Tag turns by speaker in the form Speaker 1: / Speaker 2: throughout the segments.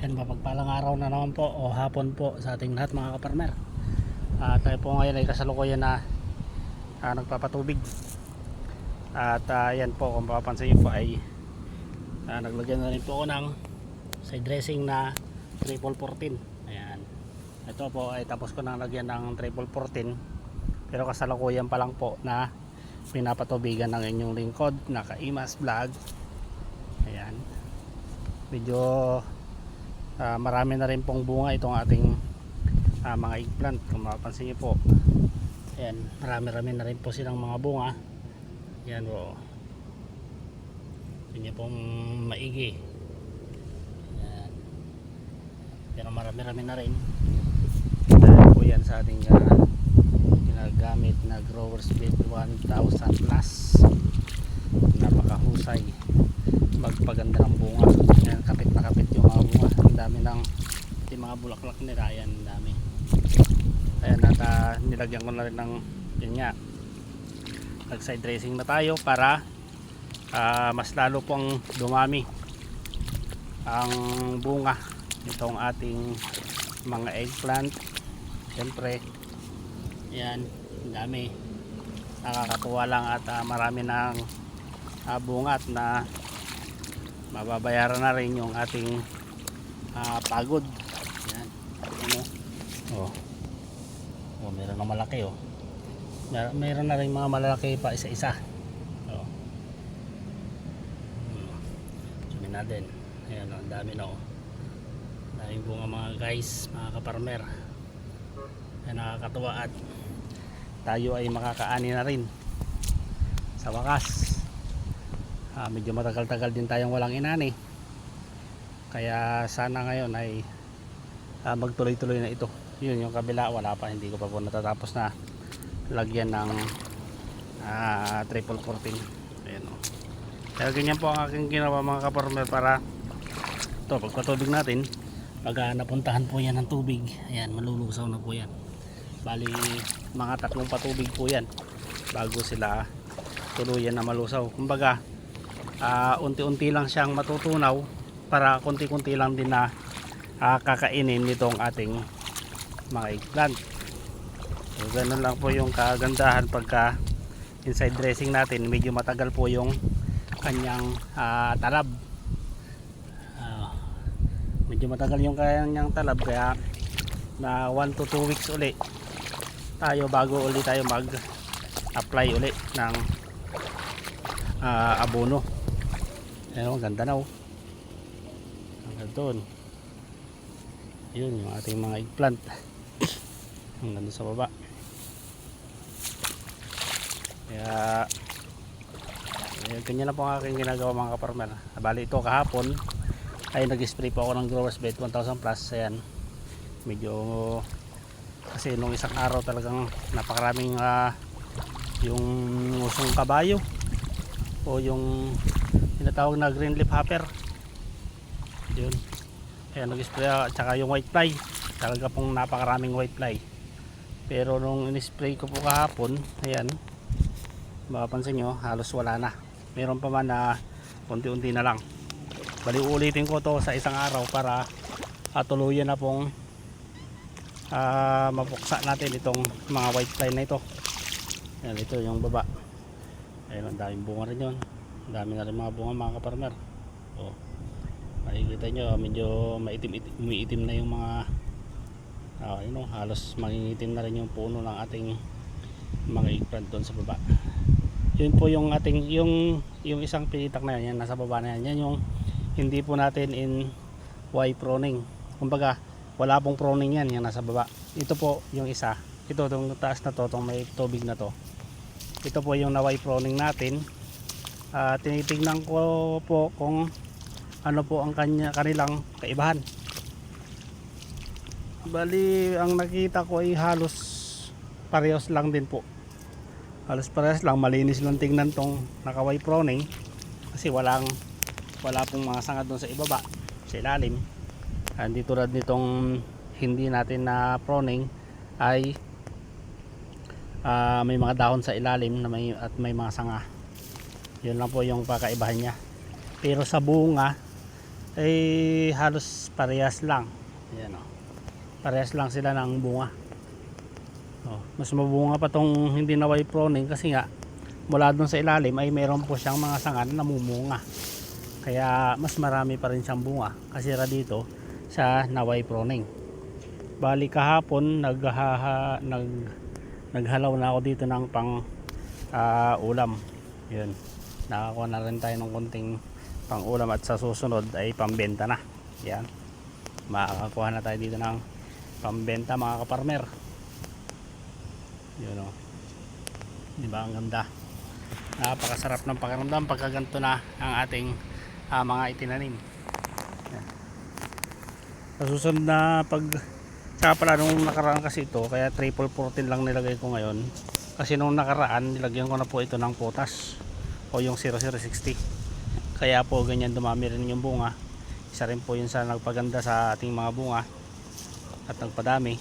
Speaker 1: Yan, mapagpalang araw na naman po o hapon po sa ating lahat mga kaparmer. At tayo po ngayon ay kasalukuyan na ah, nagpapatubig. At ah, yan po kung mapapansin niyo po ay ah, naglagyan na rin po ako ng side dressing na triple 14. Ayan. Ito po ay tapos ko nang lagyan ng triple 14 pero kasalukuyan pa lang po na pinapatubigan ng inyong lingkod na Kaimas Vlog. Ayan. Medyo Ah, marami na rin pong bunga itong ating ah, mga eggplant. Kung mapapansin niyo po ayan marami rami na rin po silang mga bunga. Yan po. Yun pong maigi. Yan pero marami rami na rin. Dahil po yan sa ating ah, ginagamit na growers bed 1000 plus. Napakahusay. Magpaganda ng bunga. Yan, kapit na kapit yung mga bunga dami ng yung mga bulaklak nila yan ang dami. Ayan at ah, nilagyan ko na rin ng yun nga nag side dressing na tayo para ah, mas lalo pong dumami ang bunga itong ating mga eggplant. Syempre yan dami. Nakakatuwa lang at ah, marami ng ah, bunga at na mababayaran na rin yung ating ah, pagod. Yan. Ano? Oh. Oh meron na malaki oh. Mer meron na rin mga malalaki pa isa isa oh. Hmm. Sumin natin. Ayan oh, ang dami na oh. Daming bunga mga guys mga kaparmer. Ay nakakatuwa at tayo ay makakaani na rin. Sa wakas. Ah, medyo matagal-tagal din tayong walang inani kaya sana ngayon ay ah, magtuloy-tuloy na ito. Yun yung kabila wala pa. Hindi ko pa po natatapos na lagyan ng ah, triple 14 ayan o kaya ganyan po ang aking ginawa mga kaparmer para ito pagpatubig natin pag ah, napuntahan po yan ng tubig. Ayan malulusaw na po yan. Bali mga tatlong patubig po yan bago sila tuluyan na malusaw. Kumbaga ah, unti-unti lang siyang matutunaw para konti-konti lang din na ah, kakainin nitong ating mga eggplant so ganun lang po yung kagandahan pagka inside dressing natin medyo matagal po yung kanyang ah, talab. Ah, medyo matagal yung kanyang talab kaya na 1 to 2 weeks uli tayo bago uli tayo mag apply uli ng ah, abono. Ayan, ganda na oh. Doon. Yun, yung ating mga eggplant. ang ganda sa baba. Kaya, ayun, ganyan na po ang aking ginagawa mga kaparmer. Bali ito kahapon, ay nag-spray po ako ng growers bed 1000 plus. Ayan, medyo, kasi nung isang araw talagang napakaraming ah, yung usong kabayo o yung tinatawag na green leaf hopper yun. Ayan nag-spray at saka yung white fly. Talaga pong napakaraming white fly. Pero nung in-spray ko po kahapon ayan. Mapapansin nyo halos wala na. Meron pa man na unti-unti na lang. Bali ulitin ko to sa isang araw para uh, tuluyan na pong uh, mapuksa natin itong mga white fly na ito. Ayan ito yung baba. Ayun ang daming bunga rin yun. Ang dami na rin mga bunga mga kaparmer. Oh, makikita nyo medyo maitim itim, umiitim na yung mga ah, yun oh, halos mangingitim na rin yung puno ng ating mga eggplant doon sa baba. Yun po yung ating yung yung isang pinitak na yan, yan nasa baba na yan. Yan yung hindi po natin in Y proning. Kumbaga wala pong proning yan yan nasa baba. Ito po yung isa. Ito itong taas na to itong may tubig na to. Ito po yung na Y proning natin. Uh, tinitingnan ko po kung ano po ang kanya, kanilang kaibahan? Bali ang nakita ko ay halos parehas lang din po. Halos parehas lang malinis lang tingnan tong nakaway proning kasi walang wala pong mga sangad doon sa ibaba sa ilalim. Hindi tulad nitong hindi natin na proning ay ah, may mga dahon sa ilalim na may, at may mga sanga. Yun lang po yung pakaibahan niya. Pero sa bunga ay halos parehas lang. Ayan o. Parehas lang sila ng bunga. Oh, mas mabunga pa tong hindi naway proning kasi nga mula doon sa ilalim ay meron po siyang mga sanga na namumunga. Kaya mas marami pa rin siyang bunga kasi ra dito sa naway proning. Bali kahapon naghaha, nag naghalaw na ako dito ng pang ah, ulam. Yun. Nakakuha na rin tayo ng konting pang ulam at sa susunod ay pambenta na. Yan. Makakakuha na tayo dito ng pambenta mga kaparmer. Yun o. Di ba ang ganda? Napakasarap ng pakiramdam pagka ganito na ang ating ah, mga itinanim. Yan. Sa susunod na pag Saka pala nung nakaraan kasi ito kaya triple 14 lang nilagay ko ngayon kasi nung nakaraan nilagyan ko na po ito ng potas o yung 0060 kaya po ganyan dumami rin yung bunga. Isa rin po yun sa nagpaganda sa ating mga bunga at nagpadami.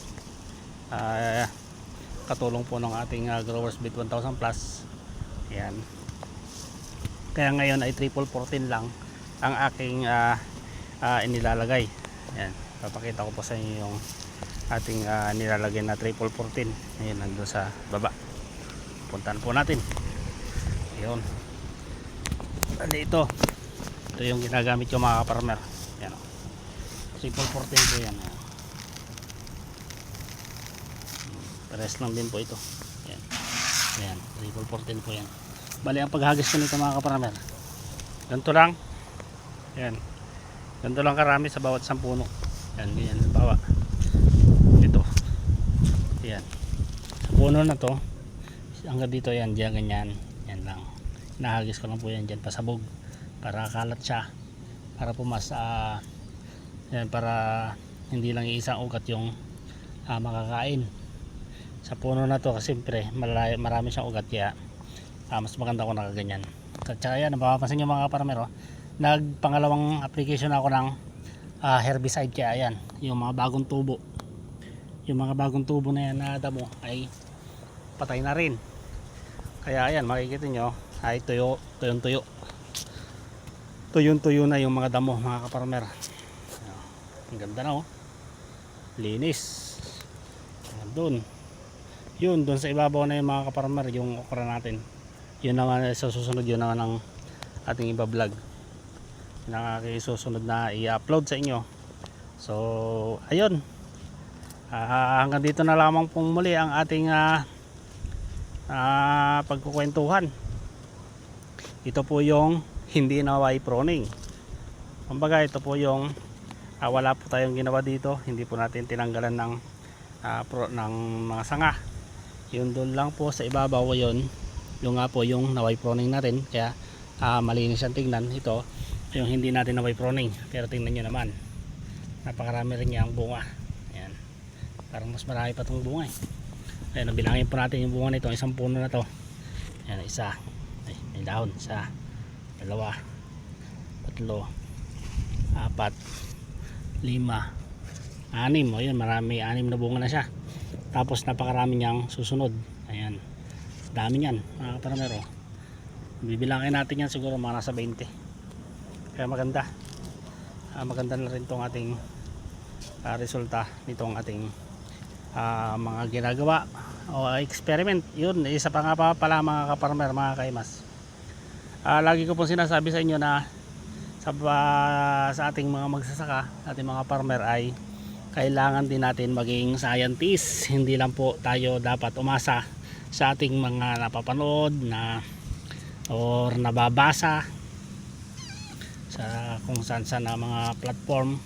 Speaker 1: Ah, katulong po ng ating ah, growers bit 1000 plus. Yan kaya ngayon ay triple 14 lang ang aking ah, ah, inilalagay. Yan papakita ko po sa inyo yung ating ah, nilalagay na triple 14 ayun nandun sa baba. Puntahan po natin. Ayun Bali ito? Ito yung ginagamit yung mga kaparmer yan o triple 14 po yan pares lang din po ito. Yan ayan triple 14 po yan. Bali ang paghagis ko nito mga kaparmer ganito lang. Yan ganito lang karami sa bawat isang puno. Yan ganyan bawa. Ito. Yan sa puno na to hanggang dito yan diyan ganyan. yan nahagis ko lang po yan dyan pasabog. Para kalat siya. Para pumas ah, yan para hindi lang iisang ugat yung ah, makakain. Sa puno na to kasi siyempre malay, marami siyang ugat kaya ah, mas maganda kung nakaganyan. At saka yan napapansin nyo mga kaparamero nagpangalawang application ako ng ah, herbicide kaya yan yung mga bagong tubo. Yung mga bagong tubo na yan na damo ay patay na rin. Kaya ayan makikita nyo ay tuyo tuyong tuyo. Tuyong tuyo na yung mga damo mga kaparmer. Ang ganda na oh. Linis. Dun. Yun dun sa ibabaw na yung mga kaparmer yung okra natin. Yun naman sa susunod yun naman ang ating iba vlog aking susunod na i-upload sa inyo. So ayun. Ah, hanggang dito na lamang pong muli ang ating ah, ah, pagkukwentuhan ito po yung hindi na way proning. Kumbaga ito po yung ah, wala po tayong ginawa dito. Hindi po natin tinanggalan ng ah, pro, ng mga sanga. Yun doon lang po sa ibabaw yun. Yung nga po yung naway proning na kaya ah, malinis ang tingnan. Ito yung hindi natin naway proning. Pero tingnan nyo naman. Napakarami rin niya ang bunga. Ayan. Parang mas marami pa itong bunga eh. Ayan, bilangin po natin yung bunga nito, isang puno na to. Ayan, isa. Ay, may dahon. Isa, dalawa, tatlo, apat, lima, anim. O marami, anim na bunga na siya. Tapos napakarami niyang susunod. Ayan. Dami niyan, mga kaparamero. Bibilangin natin yan siguro mga nasa 20. Kaya maganda. Ah, maganda na rin tong ating ah, resulta nitong ating ah, mga ginagawa o experiment yun isa pa nga pa pala mga kaparmer mga kaimas Ah, lagi ko pong sinasabi sa inyo na sa, ba- sa ating mga magsasaka ating mga farmer ay kailangan din natin maging scientist. Hindi lang po tayo dapat umasa sa ating mga napapanood na or nababasa sa kung saan saan na mga platform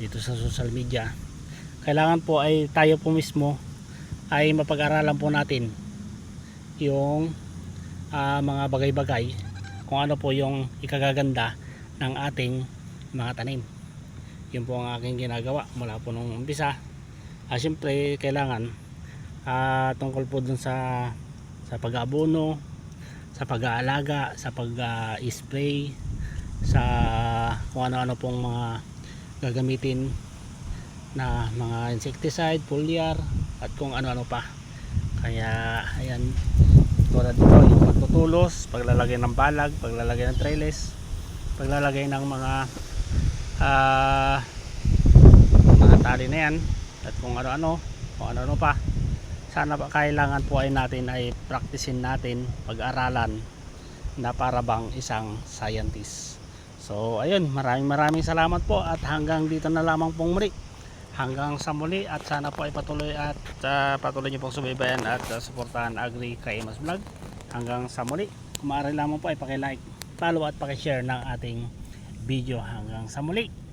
Speaker 1: dito sa social media. Kailangan po ay tayo po mismo ay mapag-aralan po natin yung ah, mga bagay-bagay kung ano po yung ikagaganda ng ating mga tanim. Yun po ang aking ginagawa mula po nung umpisa. Ah, syempre kailangan ah, tungkol po dun sa sa pag-abono sa pag-aalaga sa pag-spray sa kung ano-ano pong mga gagamitin na mga insecticide, foliar at kung ano-ano pa. Kaya ayan tulad pagtutulos paglalagay ng balag, paglalagay ng trellis paglalagay ng mga ah, mga tali na yan at kung ano-ano kung ano-ano pa. Sana pa kailangan po ay natin ay practicein natin pag-aralan na para bang isang scientist. So ayun maraming maraming salamat po at hanggang dito na lamang pong muli. Hanggang sa muli at sana po ay patuloy at ah, patuloy niyo pong subaybayan at ah, suportahan Agri Kaimas Vlog hanggang sa muli. Kung maaari lamang po ay pakilike follow at pakishare ng ating video. Hanggang sa muli